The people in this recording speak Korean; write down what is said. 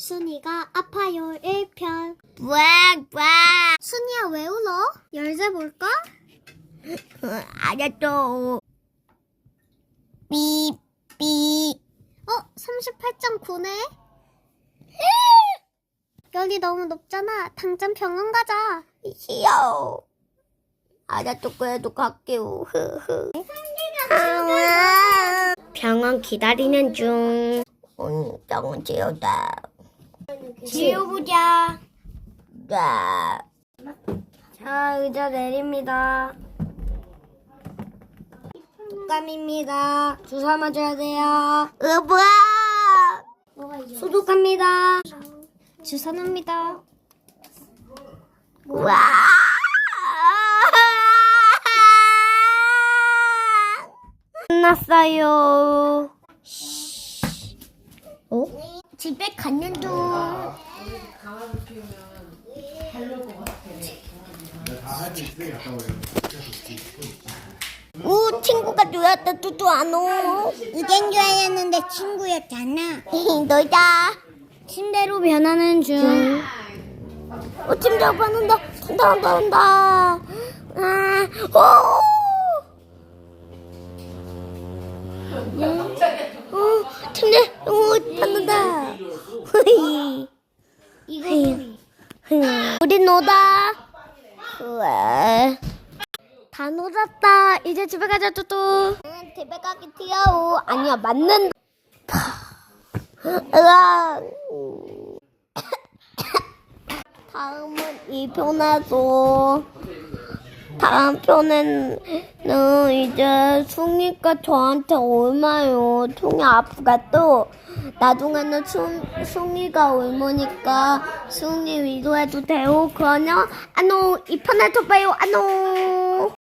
순이가 아파요 1편 와, 순이야 왜 울어? 열쇠 볼까? 알았어. 삐, 삐. 어? 38.9네? 열이 너무 높잖아 당장 병원 가자 싫어. 알았어, 그래도 갈게요. 흐흐. 병원 기다리는 중. 응, 병원 지우다. 지우보자. 네. 자 의자 내립니다. 독감입니다. 주사 맞아야 돼요. 여보! 소독합니다. 주사 납니다. 와! 끝났어요. 어? 집에 갔는 중. 오, 친구가 누웠다, 뚜뚜 안 오. 의견 교환했는데 친구였잖아 너다. 침대로 변하는 중 어, 침대가 받는다. 온다, 온다, 온다. 아, 오! 어, 침대, 오, 받는다. 흐이. 이거 우리 노다. 왜? 다 놀았다 이제 집에 가자 뚜뚜 응, 집에 가기 튀어오. 아니야, 맞는. 으아. 다음은 이 편에서 다음 편에는 이제 숭이가 저한테 얼마요? 숭이 아프가 또? 나중에는 숭, 숭이가 얼마니까 숭이 위로해도 돼요? 그러면? 안녕! 이 편에서 봐요! 안녕